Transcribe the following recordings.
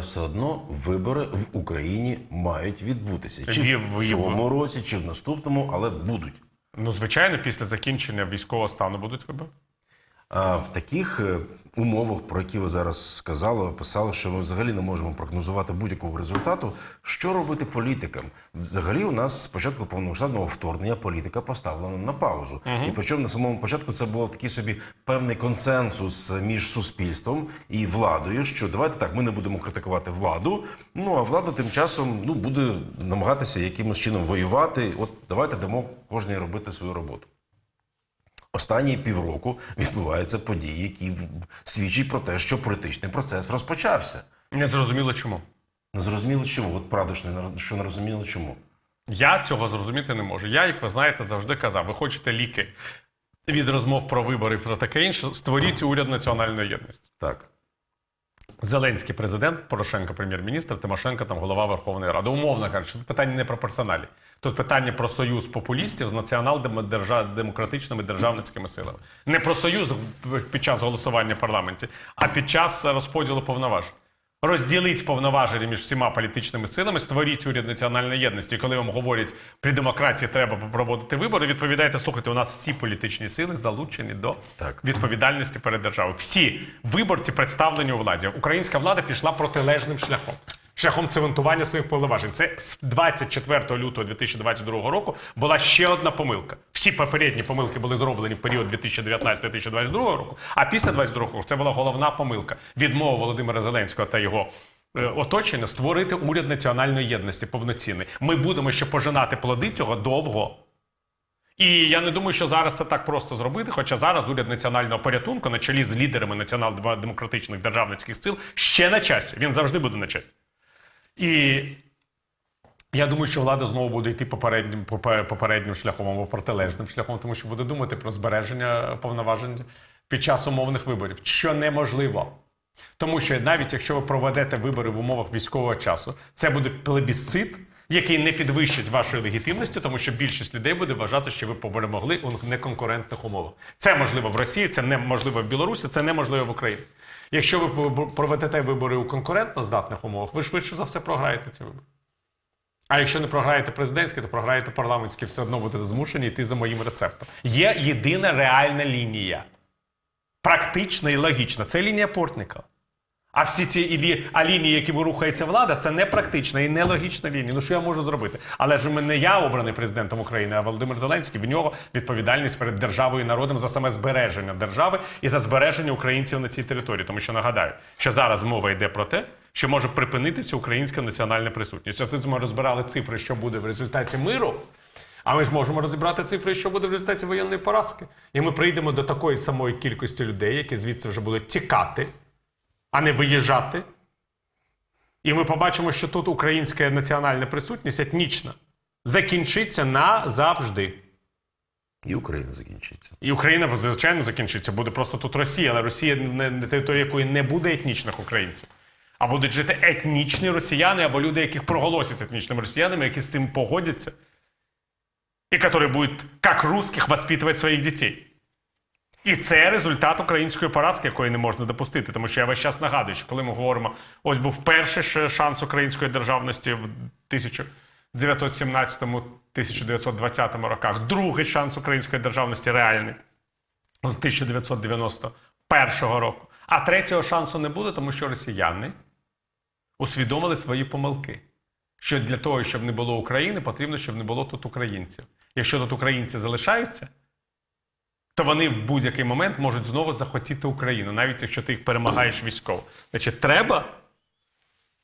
все одно вибори в Україні мають відбутися. Чи Є- в цьому році, чи в наступному, але будуть. Ну, звичайно, після закінчення військового стану будуть вибори. А в таких е, умовах, про які ви зараз сказали, описали, що ми взагалі не можемо прогнозувати будь-якого результату. Що робити політикам? Взагалі, у нас з початку повномасштабного вторгнення політика поставлена на паузу. І причому на самому початку це був такий собі певний консенсус між суспільством і владою. Що давайте так, ми не будемо критикувати владу. Ну а влада тим часом ну буде намагатися якимось чином воювати. От давайте дамо кожній робити свою роботу. Останні півроку відбуваються події, які свідчать про те, що політичний процес розпочався. Не зрозуміло чому. Не зрозуміло чому. От правда, що не, що не розуміло чому. Я цього зрозуміти не можу. Я, як ви знаєте, завжди казав: ви хочете ліки від розмов про вибори і про таке інше, створіть уряд національної єдності. Так. Зеленський президент, Порошенко прем'єр-міністр, Тимошенко там голова Верховної Ради. Умовно кажучи, питання не про персоналі. Тут питання про союз популістів з націонал-демократичними державницькими силами. Не про союз під час голосування в парламенті, а під час розподілу повноважень. Розділіть повноваження між всіма політичними силами, створіть уряд національної єдності. І коли вам говорять, при демократії треба проводити вибори, відповідайте, слухайте, у нас всі політичні сили залучені до Так. відповідальності перед державою. Всі виборці представлені у владі. Українська влада пішла протилежним шляхом. Шляхом цементування своїх повноважень. Це з 24 лютого 2022 року була ще одна помилка. Всі попередні помилки були зроблені в період 2019-2022 року. А після 2022 року це була головна помилка. Відмова Володимира Зеленського та його е, оточення створити уряд національної єдності повноцінний. Ми будемо ще пожинати плоди цього довго. І я не думаю, що зараз це так просто зробити. Хоча зараз уряд національного порятунку на чолі з лідерами націонал-демократичних державницьких сил ще на часі. Він завжди буде на часі. І я думаю, що влада знову буде йти попереднім, попе- попереднім шляхом або протилежним шляхом, тому що буде думати про збереження повноважень під час умовних виборів, що неможливо. Тому що навіть якщо ви проведете вибори в умовах військового часу, це буде плебісцит, який не підвищить вашої легітимності, тому що більшість людей буде вважати, що ви перемогли у неконкурентних умовах. Це можливо в Росії, це неможливо в Білорусі, це неможливо в Україні. Якщо ви проведете вибори у конкурентно здатних умовах, ви швидше за все програєте ці вибори. А якщо не програєте президентські, то програєте парламентські, все одно будете змушені йти за моїм рецептом. Є єдина реальна лінія. Практична і логічна. Це лінія Портника. А всі ці ілі, а лінії, якими рухається влада, це не практична і не логічна лінія. Ну що я можу зробити? Але ж не я обраний президентом України, а Володимир Зеленський. В нього відповідальність перед державою і народом за саме збереження держави і за збереження українців на цій території. Тому що нагадаю, що зараз мова йде про те, що може припинитися українська національна присутність. Ось ми розбирали цифри, що буде в результаті миру. А ми ж можемо розібрати цифри, що буде в результаті воєнної поразки. І ми прийдемо до такої самої кількості людей, які звідси вже будуть тікати, а не виїжджати. І ми побачимо, що тут українська національна присутність етнічна закінчиться назавжди. І Україна закінчиться. І Україна, звичайно, закінчиться. Буде просто тут Росія, але Росія не на території якої не буде етнічних українців. А будуть жити етнічні росіяни або люди, яких проголосять етнічними росіянами, які з цим погодяться. І які будуть, як русських, воспитувати своїх дітей. І це результат української поразки, якої не можна допустити. Тому що я весь час нагадую, що коли ми говоримо, ось був перший шанс української державності в 1917-1920 роках, другий шанс української державності реальний з 1991 року. А третього шансу не буде, тому що росіяни усвідомили свої помилки. Що для того, щоб не було України, потрібно, щоб не було тут українців. Якщо тут українці залишаються, то вони в будь-який момент можуть знову захотіти Україну, навіть якщо ти їх перемагаєш військово. Значить, треба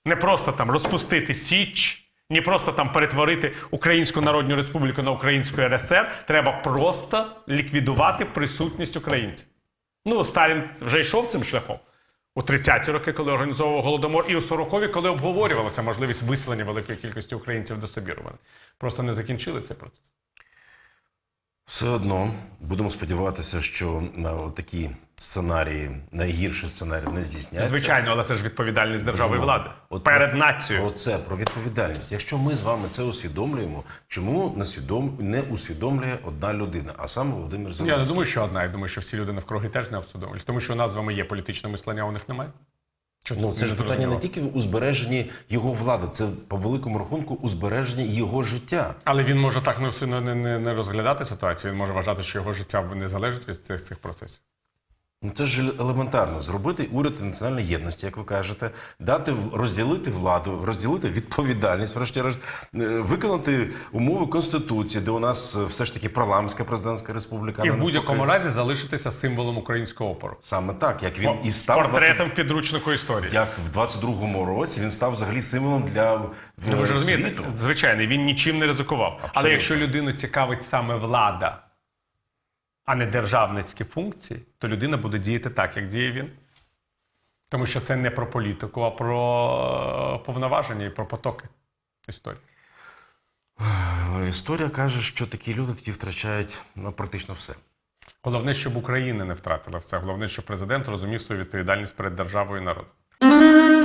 не просто там розпустити Січ, не просто там перетворити Українську Народну Республіку на Українську РСР. Треба просто ліквідувати присутність українців. Ну, Сталін вже йшов цим шляхом. У 30-ті роки, коли організовував голодомор, і у 40-ві, коли обговорювалася можливість виселення великої кількості українців до Сибіру. Вони просто не закінчили цей процес. Все одно будемо сподіватися, що на такі сценарії, найгірші сценарії не здійсняться. Звичайно, але це ж відповідальність держави і влади От перед про- нацією. Про це, про відповідальність. Якщо ми з вами це усвідомлюємо, чому не, свідом... не усвідомлює одна людина, а саме Володимир Я не думаю, що одна. Я думаю, що всі люди навкруги теж не усвідомлюють. Тому що у нас з вами є політичне мислення, а у них немає. Ну, це ж питання не тільки у збереженні його влади, це по великому рахунку у збереженні його життя. Але він може так не, не, не- не розглядати ситуацію. Він може вважати, що його життя не залежить від цих, цих процесів. Ну це ж елементарно зробити уряд національної єдності, як ви кажете, дати розділити владу, розділити відповідальність, врешті-решт, е, виконати умови конституції, де у нас е, все ж таки парламентська президентська республіка. І в будь-якому разі залишитися символом українського опору. саме так, як він і став портретом в підручнику історії. як в 22-му році він став взагалі символом для е, Ну, ви ж розумієте, звичайно, він нічим не ризикував. Але якщо людину цікавить саме влада, а не державницькі функції, то людина буде діяти так, як діє він. Тому що це не про політику, а про е, повноваження і про потоки історії. Історія каже, що такі люди тоді втрачають ну, практично все. Головне, щоб Україна не втратила все. Головне, щоб президент розумів свою відповідальність перед державою і народом.